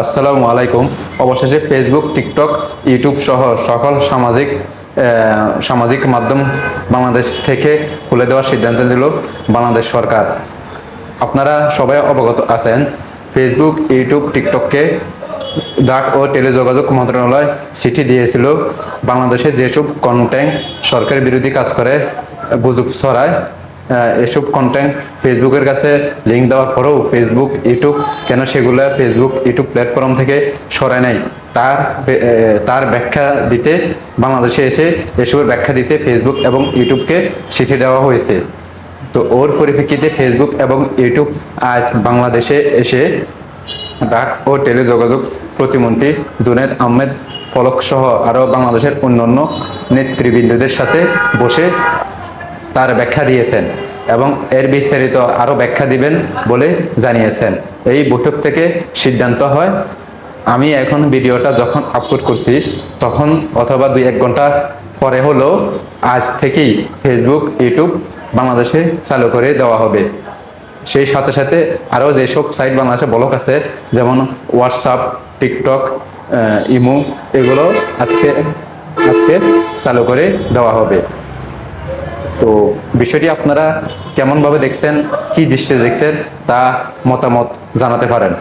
আসসালামু আলাইকুম। অবশেষে ফেসবুক টিকটক ইউটিউব সহ সকল সামাজিক সামাজিক মাধ্যম বাংলাদেশ থেকে খুলে দেওয়ার সিদ্ধান্ত নিল বাংলাদেশ সরকার। আপনারা সবাই অবগত আছেন ফেসবুক ইউটিউব টিকটককে ডাক ও টেলিযোগাযোগ মন্ত্রণালয় চিঠি দিয়েছিল বাংলাদেশে যেসব কন্টেন্ট সরকার বিরোধী কাজ করে, গুজব ছড়ায় এসব কন্টেন্ট ফেসবুকের কাছে লিঙ্ক দেওয়ার পরেও ফেসবুক ইউটিউব কেন সেগুলো ফেসবুক ইউটিউব প্ল্যাটফর্ম থেকে সরায় নাই? তার তার ব্যাখ্যা দিতে বাংলাদেশে এসে এসবের ব্যাখ্যা দিতে ফেসবুক এবং ইউটিউবকে চিঠি দেওয়া হয়েছে। তো ওর পরিপ্রেক্ষিতে ফেসবুক এবং ইউটিউব আজ বাংলাদেশে এসে ডাক ও টেলিযোগাযোগ প্রতিমন্ত্রী জুনেদ আহমেদ ফলক সহ আরও বাংলাদেশের অন্যান্য নেতৃবৃন্দদের সাথে বসে তার ব্যাখ্যা দিয়েছেন এবং এর বিস্তারিত আরও ব্যাখ্যা দিবেন বলে জানিয়েছেন। এই বৈঠক থেকে সিদ্ধান্ত হয়, আমি এখন ভিডিওটা যখন আপলোড করছি, তখন অথবা দুই এক ঘণ্টা পরে হলো আজ থেকেই ফেসবুক ইউটিউব বাংলাদেশে চালু করে দেওয়া হবে। সেই সাথে সাথে আরও যেসব সাইট বাংলাদেশে ব্লক আছে, যেমন হোয়াটসঅ্যাপ টিকটক ইমো এগুলো আজকে আজকে চালু করে দেওয়া হবে। তো বিষয়টি আপনারা কেমনভাবে দেখছেন কি দৃষ্টিতে দেখছেন তা মতামত জানাতে পারেন।